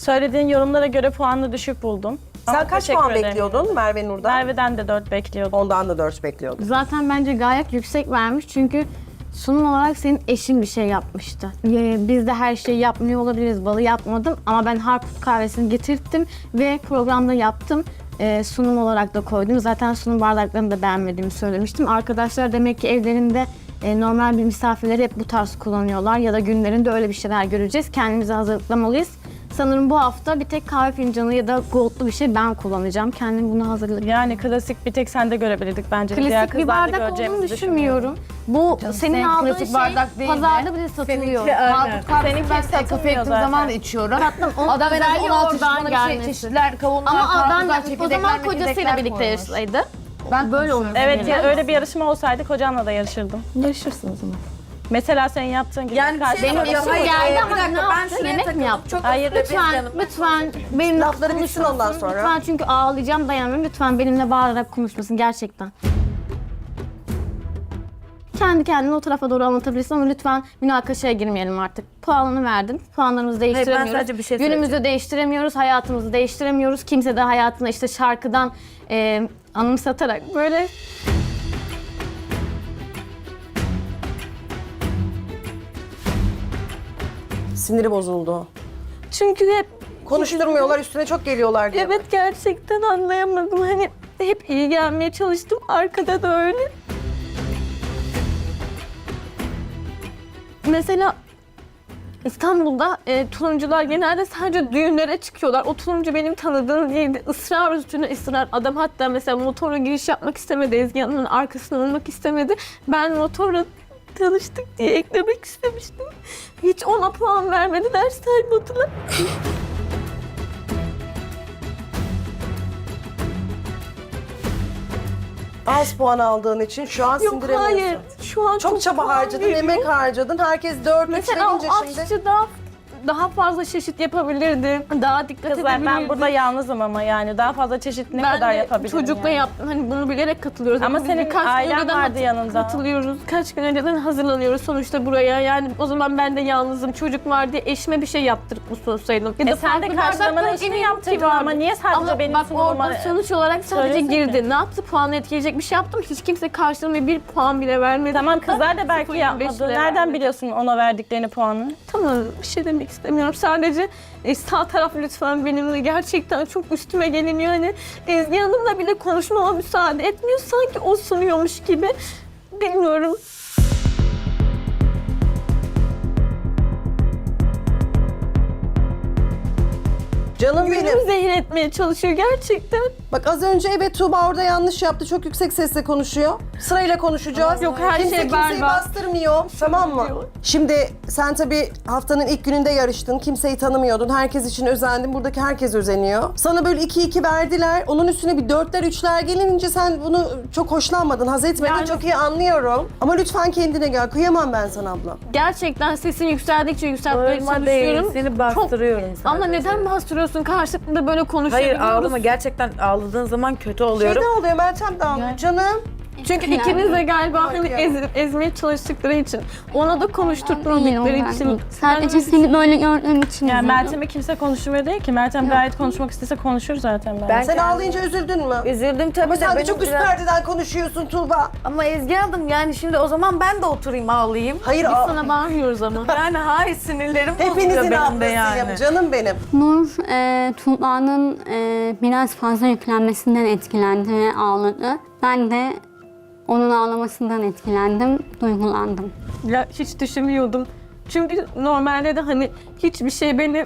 Söylediğin yorumlara göre puanını düşük buldum. Sen Ama kaç teşekkür puan ederim. bekliyordun Merve Nur'dan? Merve'den de 4 bekliyordum. Ondan da 4 bekliyordun. Zaten bence gayet yüksek vermiş çünkü sunum olarak senin eşin bir şey yapmıştı. Ee, Biz de her şeyi yapmıyor olabiliriz. Balı yapmadım ama ben Harput kahvesini getirttim ve programda yaptım. Ee, sunum olarak da koydum. Zaten sunum bardaklarını da beğenmediğimi söylemiştim. Arkadaşlar demek ki evlerinde e, normal bir misafirleri hep bu tarz kullanıyorlar ya da günlerinde öyle bir şeyler göreceğiz. Kendimizi hazırlamalıyız. Sanırım bu hafta bir tek kahve fincanı ya da goldlu bir şey ben kullanacağım. Kendim bunu hazırladım. Yani klasik bir tek sende görebilirdik bence. Diğer Klasik bir kızlarda bardak göreceğimizi olduğunu düşünmüyorum. Bu senin senin aldığın klasik şey bardak değil pazarda bile satılıyor. Seninki aynen. Seninki ben satılmıyor Kafe gittiğim zaten. zaman da içiyorum. onun Adam en az özelliği 16 oradan bana bir şey, gelmesi. çeşitler, kavunlar, Ama karpuzlar, adam o çekirdekler, zaman mekirdekler kocasıyla birlikte koymuş. yarışsaydı. Ben böyle olur. Evet ya öyle bir yarışma olsaydı kocanla da yarışırdım. Yarışırsın o zaman. Mesela senin yaptığın gibi. Yani bir karşı- şey Benim soracağım. eşim Hayır, geldi ama dakika, ne ben yaptı? şuraya Yemek mi takıldım. yaptı? Çok Hayır, özür dilerim Lütfen, canım. lütfen benimle Lafları bitsin ondan konuşmasın. sonra. Lütfen çünkü ağlayacağım dayanamıyorum. Lütfen benimle bağırarak konuşmasın gerçekten. Kendi kendine o tarafa doğru anlatabilirsin ama lütfen münakaşaya girmeyelim artık. Puanını verdin. Puanlarımızı değiştiremiyoruz. sadece bir şey Günümüzü değiştiremiyoruz, hayatımızı değiştiremiyoruz. Kimse de hayatına işte şarkıdan e, anımsatarak böyle Siniri bozuldu. çünkü hep Konuşturmuyorlar üstüne çok geliyorlar diye. Evet gerçekten anlayamadım. Hani hep iyi gelmeye çalıştım. Arkada da öyle. Mesela İstanbul'da e, tulumcular genelde sadece düğünlere çıkıyorlar. O tulumcu benim tanıdığım değildi. Israr üstüne ısrar. Adam hatta mesela motorla giriş yapmak istemedi. Ezgi Hanım'ın arkasına almak istemedi. Ben motorla tanıştık diye eklemek istemiştim. Hiç ona puan vermediler saymadılar. Az puan aldığın için şu an Yok sindiremiyorsun. hayır. Şu an Çok çaba puan harcadın, veriyor. emek harcadın. Herkes 4 3 Mesela o verince şimdi. aşçı daha daha fazla çeşit yapabilirdi. Daha dikkat Kızlar ben burada yalnızım ama yani daha fazla çeşit ne Ben kadar de yapabilirim çocukla yani. yaptım. Hani bunu bilerek katılıyoruz. Ama Biz senin birkaç gün ailen önceden vardı hat- yanında. Katılıyoruz. Kaç gün önceden hazırlanıyoruz sonuçta buraya. Yani o zaman ben de yalnızım. Çocuk var diye eşime bir şey yaptırıp mı sorsaydım. Ya E sen de farklı karşılamanın bardaklar işini eminim yaptın ki ama vardı. niye sadece Ama benim bak sunumuma orada sonuç olarak sadece söylesene. girdi. Ne yaptı? Puanı etkileyecek bir şey yaptım. Hiç kimse karşılığında bir puan bile vermedi. Tamam kızlar da belki 0.25 yapmadı. Nereden biliyorsun ona verdiklerini puanı? Tamam bir şey demek istemiyorum. Sadece e, sağ taraf lütfen benimle gerçekten çok üstüme geliniyor. Hani Ezgi Hanım'la bile konuşmama müsaade etmiyor. Sanki o sunuyormuş gibi. Bilmiyorum. Canım Günümü benim. zehir etmeye çalışıyor gerçekten. Bak az önce evet Tuğba orada yanlış yaptı. Çok yüksek sesle konuşuyor. Sırayla konuşacağız. Yok, her Kimse şey kimseyi berbat. bastırmıyor. Tamam mı? diyor. Şimdi sen tabii haftanın ilk gününde yarıştın. Kimseyi tanımıyordun. Herkes için özendin. Buradaki herkes özeniyor. Sana böyle 2-2 verdiler. Onun üstüne bir dörtler üçler gelince sen bunu çok hoşlanmadın. Haz etmedin. Yani- Çok iyi anlıyorum. Ama lütfen kendine gel. Kıyamam ben sana abla. Gerçekten sesin yükseldikçe yükseltmeye Bağırma değil, çalışıyorum. seni bastırıyorum Çok... sadece. Ama neden bastırıyorsun? Karşılıklı böyle Hayır konuşabiliyoruz. ağlama gerçekten ağladığın zaman kötü Şey oluyorum. ne oluyor Meltem de ağlıyor. Canım. Çünkü ikiniz de galiba hani ya. ez, ezmeye çalıştıkları için. Ona da konuşturtmadıkları için. Sadece Ben- seni böyle gördüğüm için Yani. Meltem'i kimse konuşmuyor değil ki. Meltem gayet konuşmak istese konuşur zaten ben. Ben Sen kendim- ağlayınca üzüldün mü? Üzüldüm tabii Ama sen de çok üst biraz- perdeden konuşuyorsun Tuğba. Ama Ezgi Hanım yani şimdi o zaman ben de oturayım ağlayayım. Hayır Biz sana bağırmıyoruz ama. Yani hayır sinirlerim Hepinizin benim de yani. Canım benim. Nur, e, Tuğba'nın e, biraz fazla yüklenmesinden etkilendi ve ağladı. Ben de onun ağlamasından etkilendim, duygulandım. Ya hiç düşünmüyordum. Çünkü normalde de hani hiçbir şey beni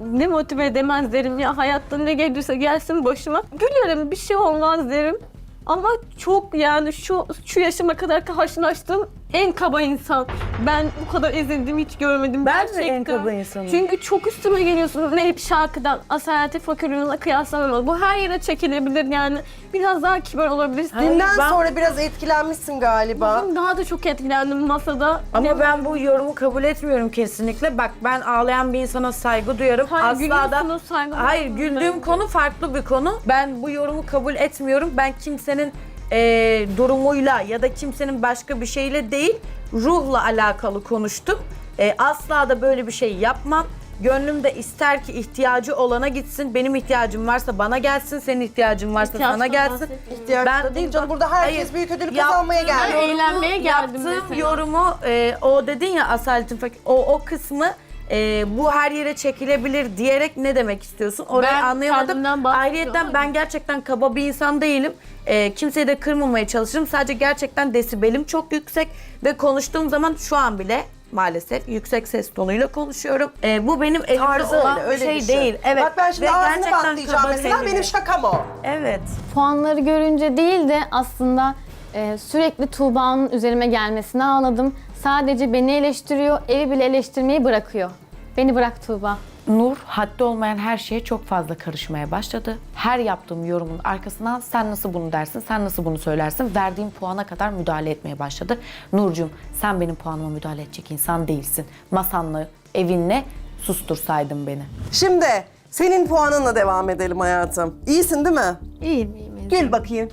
ne motive edemez derim ya hayatta ne gelirse gelsin başıma. Gülerim bir şey olmaz derim. Ama çok yani şu şu yaşıma kadar karşılaştığım en kaba insan. Ben bu kadar ezildim hiç görmedim. Ben de en gerçekten. kaba insanım. Çünkü çok üstüme geliyorsun. Ne hep şarkıdan asaleti fakirliğine kıyaslanamaz. Bu her yere çekilebilir yani. Biraz daha kibar olabilirsin. Hayır, Dünden ben- sonra biraz etkilenmişsin galiba. Bugün daha da çok etkilendim masada. Ama ben bu yorumu kabul etmiyorum kesinlikle. Bak ben ağlayan bir insana saygı duyarım. Hayır, Asla da gülüyorsunuz, saygı Hayır, güldüğüm konu farklı bir konu. Ben bu yorumu kabul etmiyorum. Ben kimsenin eee, durumuyla ya da kimsenin başka bir şeyle değil, ruhla alakalı konuştum. Eee, asla da böyle bir şey yapmam. Gönlüm de ister ki ihtiyacı olana gitsin. Benim ihtiyacım varsa bana gelsin. Senin ihtiyacın varsa İhtiyaçtan sana gelsin. bahsetmiyorum. İhtiyaç da değil canım. Burada herkes büyük ödülü kazanmaya yaptığım geldi. Ben eğlenmeye geldim Yaptığım mesela. yorumu e, o dedin ya Asaletin Fakir. O, o kısmı e, bu her yere çekilebilir diyerek ne demek istiyorsun? Orayı Ben anlayamadım. bahsediyorum. Ayrıyeten ben gerçekten kaba bir insan değilim. E, kimseyi de kırmamaya çalışırım. Sadece gerçekten desibelim çok yüksek ve konuştuğum zaman şu an bile maalesef yüksek ses tonuyla konuşuyorum. E, bu benim elimde Tarzı olan öyle, şey düşün. değil. Evet. Bak ben şimdi Ve ağzını gerçekten bantlayacağım kaba mesela. Benim şakam o. Evet. Puanları görünce değil de aslında e, sürekli Tuğba'nın üzerime gelmesine ağladım. Sadece beni eleştiriyor, evi bile eleştirmeyi bırakıyor. Beni bırak Tuğba. Nur haddi olmayan her şeye çok fazla karışmaya başladı. Her yaptığım yorumun arkasından sen nasıl bunu dersin, sen nasıl bunu söylersin, verdiğim puana kadar müdahale etmeye başladı. Nurcum sen benim puanıma müdahale edecek insan değilsin. Masanla, evinle sustursaydın beni. Şimdi senin puanınla devam edelim hayatım. İyisin değil mi? İyiyim, iyiyim. Gül bakayım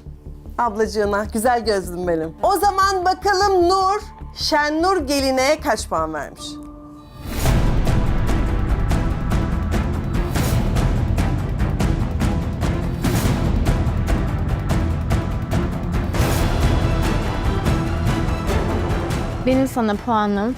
ablacığına. Güzel gözlüm benim. O zaman bakalım Nur, Şennur geline kaç puan vermiş? Benim sana puanım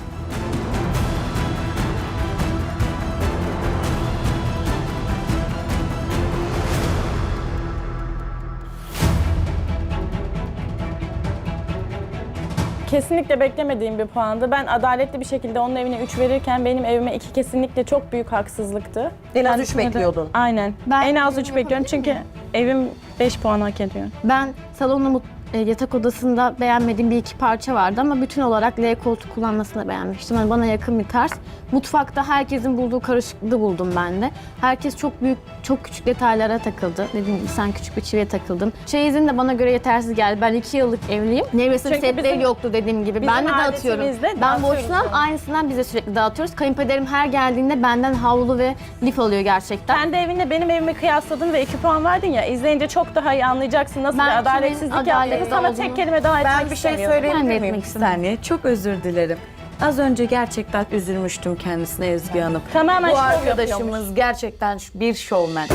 Kesinlikle beklemediğim bir puandı. Ben adaletli bir şekilde onun evine 3 verirken benim evime 2 kesinlikle çok büyük haksızlıktı. En az Ben üç düşünmedim. bekliyordun. Aynen. Ben- en az 3 bekliyorum çünkü evim 5 puan hak ediyor. Ben salonda mut- e, yatak odasında beğenmediğim bir iki parça vardı ama bütün olarak L koltuk kullanmasını beğenmiştim. Yani bana yakın bir tarz. Mutfakta herkesin bulduğu karışıklığı buldum ben de. Herkes çok büyük, çok küçük detaylara takıldı. Dediğim gibi sen küçük bir çiviye takıldın. Çeyizin de bana göre yetersiz geldi. Ben iki yıllık evliyim. Nevresim Çünkü setleri bizim- yoktu dediğim gibi. Ben de bizim dağıtıyorum. adetimizde Ben dağıtıyoruz boşluğum aynısından bize sürekli dağıtıyoruz. Kayınpederim her geldiğinde benden havlu ve lif alıyor gerçekten. Sen de evinle benim evimi kıyasladın ve 2 puan verdin ya. İzleyince çok daha iyi anlayacaksın nasıl Ben bir kimin adaletsizlik yaptığını. Adaletli Sana olduğunu- tek kelime daha etmek Ben bir şey. Ben de söyleyebilir etmek miyim? Bir saniye. Çok özür dilerim. Az önce gerçekten üzülmüştüm kendisine Ezgi Hanım. Tamamen Bu şov arkadaşımız yapıyormuş. gerçekten bir şovmen.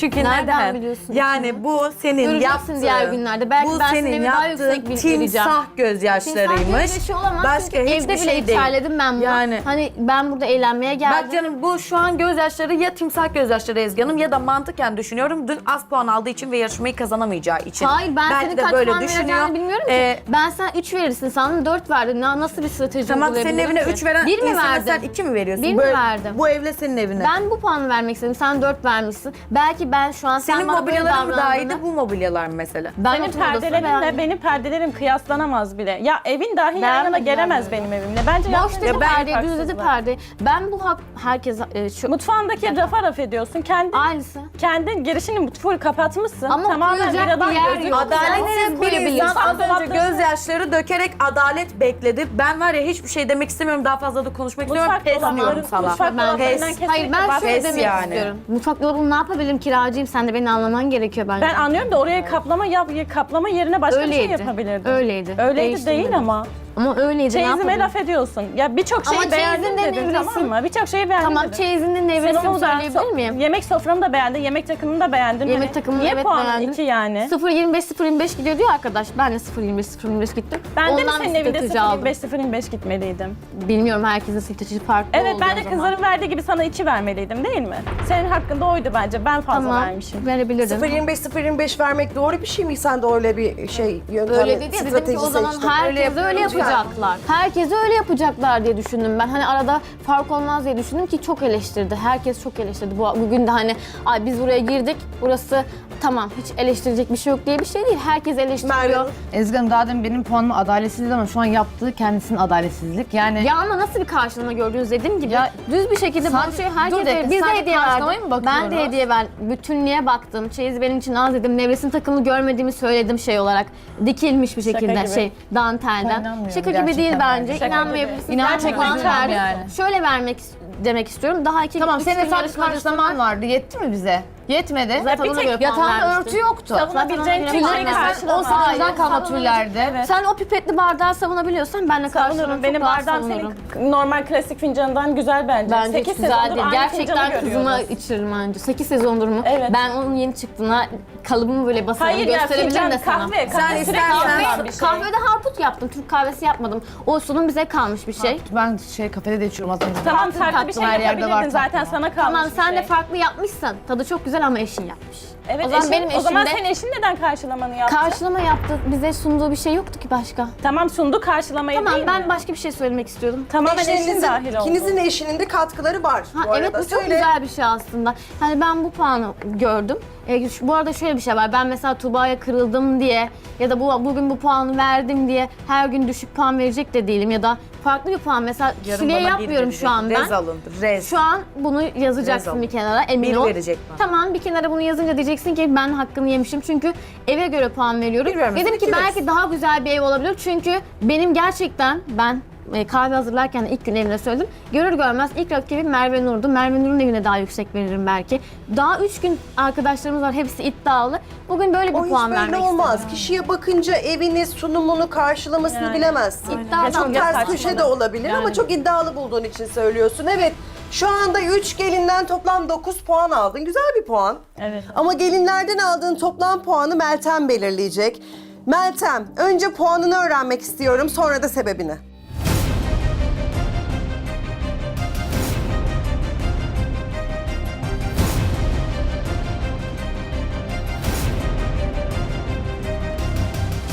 Çünkü Nereden neden? biliyorsun Yani bu senin Göreceksin yaptığın, diğer günlerde. Belki bu ben senin senin daha yaptığın yüksek bir vereceğim. timsah gözyaşlarıymış. Timsah olamaz Başka çünkü hiçbir evde bile şey değil. içerledim ben bunu. Yani Hani ben burada eğlenmeye geldim. Bak canım bu şu an gözyaşları ya timsah gözyaşları Ezgi Hanım ya da mantıken düşünüyorum. Dün az puan aldığı için ve yarışmayı kazanamayacağı için. Hayır ben Belki senin de kaç böyle puan vereceğini bilmiyorum ki. Ee, ben sana 3 verirsin sandım 4 verdin. Na- Nasıl bir strateji Tamam senin uygulayabilirim evine ki? 3 veren Bir mi insana verdim? sen 2 mi veriyorsun? Bir mi verdim? Bu evle senin evine. Ben bu puanı vermek istedim. Sen 4 vermişsin. Belki ben şu an senin sen bana böyle mobilyaların mı daha davrandığında- iyiydi bu mobilyalar mı mesela? Ben Senin oturma odasını perdelerinle beğendim. benim perdelerim kıyaslanamaz bile. Ya evin dahi yan yana Beğenmedim gelemez ben benim evimle. Bence Boş dedi perdeyi, büyük düz dedi perdeyi. Ben bu hak herkes e, şu Mutfağındaki rafa raf ediyorsun. Kendi aynısı. kendin girişini full kapatmışsın. Ama Tamamen koyacak bir adam bir yer gözü yok. Adaletsiz bir koyabilirsin. insan az önce gözyaşları dökerek adalet bekledi. Ben var ya hiçbir şey demek istemiyorum. Daha fazla da konuşmak istemiyorum. Pes diyorum dolapları, sana. mutfak dolaplarından Pes. kesinlikle Hayır ben şöyle bahsetmiyorum. demek yani. istiyorum. Mutfak dolabını ne yapabilirim kiracıyım sen de beni anlaman gerekiyor bence. Ben anlıyorum da oraya kaplama yap, kaplama yerine başka bir şey Öyleydi. yapabilirdin. Öyleydi. Öyleydi değil ama. Ama öyleydi ne Çeyizime yapabilirim? laf ediyorsun. Ya birçok şeyi Ama beğendim çeyizin de dedin nevresim. tamam mı? Birçok şeyi beğendim Tamam dedin. çeyizinin Sen nevresini onu da- söyleyebilir miyim? Yemek soframı da beğendin, yemek takımını da beğendin. Yemek Hani takımını Niye evet puanın beğendim. iki yani? 0.25 0.25 gidiyor diyor arkadaş. Ben de 0.25 0.25 gittim. Ben de mi Ondan senin evinde strateji aldım. 0.25 0.25 gitmeliydim? Bilmiyorum herkesin strateji farklı Evet oluyor ben de o zaman. kızların verdiği gibi sana 2 vermeliydim değil mi? Senin hakkında oydu bence. Ben fazla Tamam vermişim. verebilirdim. 0.25 0.25 vermek doğru bir şey mi? Sen de öyle bir şey yöntem Öyle dedi ya dedim ki o zaman herkes öyle, yapıyoruz ya. Yapacaklar. Herkes öyle yapacaklar diye düşündüm ben. Hani arada fark olmaz diye düşündüm ki çok eleştirdi. Herkes çok eleştirdi. Bu, bugün de hani ay biz buraya girdik burası tamam hiç eleştirecek bir şey yok diye bir şey değil. Herkes eleştiriyor. Merve Ezgi Hanım daha demin benim puanım adaletsizlik ama şu an yaptığı kendisinin adaletsizlik. Yani Ya ama nasıl bir karşılama gördünüz dediğim gibi Ya, düz bir şekilde sadece- bakıyor herkes dur dakika, verir. Biz de sadece hediye karşılamaya verdim. Ben de bakıyoruz? hediye ver. Bütünlüğe baktım. Çeyiz benim için az dedim. Nevresim takımını görmediğimi söyledim şey olarak. Dikilmiş bir şekilde gibi. şey dantelden. inanmıyorum Şaka gibi değil gerçekten bence. bence. İnanmayabilirsiniz. İnan Ben çok puan üzülmem verdim. yani. Şöyle vermek demek istiyorum. Daha iki tamam üç senin gün sadece yarışmacısına- karşılaman vardı. Yetti mi bize? Yetmedi. Zaten puan Yatağında vermiştim. örtü yoktu. Savunabileceğin tek Tülleri şey karşılama. 18'den kalma tüllerde. Sen o pipetli bardağı savunabiliyorsan ben de karşılığını Savunurum. çok Benim bardağım senin normal klasik fincanından güzel bence. Bence Sekiz hiç güzel sezondur değil. Gerçekten kızıma içiririm bence. 8 sezondur mu? Evet. Ben onun yeni çıktığına kalıbımı böyle basarım Hayır ya gösterebilirim fincan de sana. kahve. kahve Sen bir şey. Kahvede harput yaptım. Türk kahvesi yapmadım. O sunum bize kalmış bir şey. Ben şey kafede de içiyorum az önce. Tamam farklı bir şey yapabilirdin zaten sana kalmış Tamam bir sen şey. de farklı yapmışsın. Tadı çok güzel ama eşin yapmış. Evet, o zaman eşin- benim O zaman eşim de- senin eşin neden karşılamanı yaptı? Karşılama yaptı. Bize sunduğu bir şey yoktu ki başka. tamam sundu karşılamayı Tamam değil ben mi? başka bir şey söylemek istiyordum. Tamamen eşin dahil oldu. İkinizin de eşinin de katkıları var Ha, bu evet arada. bu çok Söyle. güzel bir şey aslında. Hani ben bu puanı gördüm. E, şu- bu arada şöyle bir şey var. Ben mesela Tuba'ya kırıldım diye ya da bu bugün bu puanı verdim diye her gün düşük puan verecek de değilim ya da farklı bir puan mesela kişiliğe yapmıyorum şu an ben. Rez alındı. Rez. Şu an bunu yazacaksın Rezal. bir kenara emin Bir ol. verecek bana. Tamam bir kenara bunu yazınca diyeceksin ki ben hakkını yemişim çünkü eve göre puan veriyorum. Bir Dedim ki iki belki daha güzel bir ev olabilir çünkü benim gerçekten ben e, kahve hazırlarken ilk gün evine söyledim. Görür görmez ilk rakibim Merve Nur'du. Merve Nur'un evine daha yüksek veririm belki. Daha üç gün arkadaşlarımız var hepsi iddialı. Bugün böyle bir O hiç puan böyle vermek olmaz. istedim. Kişiye bakınca evini, sunumunu, karşılamasını bilemezsin. İddiadan çok ya ters saçmalık. köşe de olabilir ama Yani. çok iddialı bulduğun için söylüyorsun. Evet, şu anda 3 gelinden toplam 9 puan aldın. Güzel bir puan. Evet. Ama gelinlerden aldığın toplam puanı Meltem belirleyecek. Meltem, önce puanını öğrenmek istiyorum, sonra da sebebini.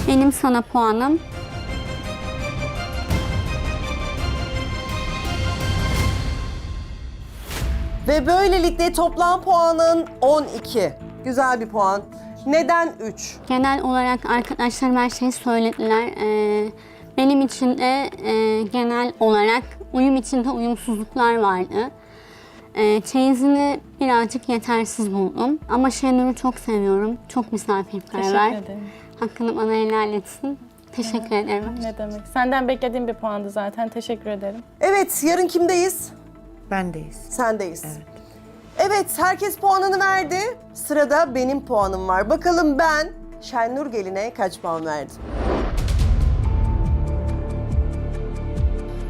Benim sana puanım Ve böylelikle toplam puanın 12. Güzel bir puan. Neden 3? genel olarak arkadaşlarım her şeyi söylediler. Ee, benim için de e, genel olarak uyum içinde uyumsuzluklar vardı. Ee, çeyizini birazcık yetersiz buldum. Ama Şenur'u çok seviyorum. Çok misafirperver. Teşekkür ederim. Hakkını bana helal etsin. Teşekkür ederim. Ne demek. Senden beklediğim bir puandı zaten. Teşekkür ederim. Evet, yarın kimdeyiz? Bendeyiz. Sendeyiz. Evet. herkes puanını verdi. Sırada benim puanım var. Bakalım ben Şennur Gelin'e kaç puan verdim?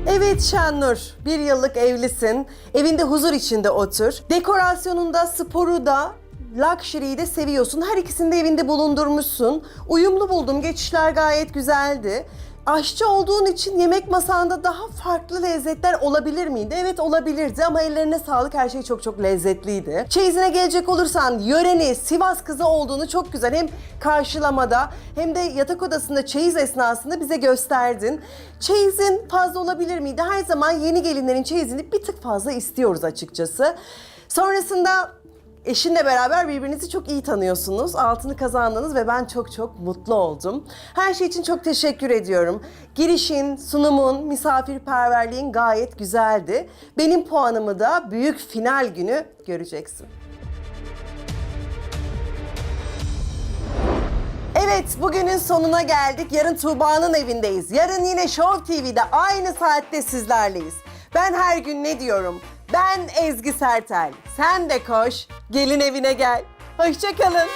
Evet Şennur, bir yıllık evlisin. Evinde huzur içinde otur. Dekorasyonunda, sporu da, luxury'yi de seviyorsun. Her ikisini de evinde bulundurmuşsun. Uyumlu buldum, geçişler gayet güzeldi. Aşçı olduğun için yemek masanda daha farklı lezzetler olabilir miydi? Evet olabilirdi ama ellerine sağlık her şey çok çok lezzetliydi. Çeyizine gelecek olursan yöreni Sivas kızı olduğunu çok güzel hem karşılamada hem de yatak odasında çeyiz esnasında bize gösterdin. Çeyizin fazla olabilir miydi? Her zaman yeni gelinlerin çeyizini bir tık fazla istiyoruz açıkçası. Sonrasında Eşinle beraber birbirinizi çok iyi tanıyorsunuz. Altını kazandınız ve ben çok çok mutlu oldum. Her şey için çok teşekkür ediyorum. Girişin, sunumun, misafirperverliğin gayet güzeldi. Benim puanımı da büyük final günü göreceksin. Evet, bugünün sonuna geldik. Yarın Tuğba'nın evindeyiz. Yarın yine Show TV'de aynı saatte sizlerleyiz. Ben her gün ne diyorum? Ben Ezgi Sertel. Sen de koş, gelin evine gel. Hoşçakalın.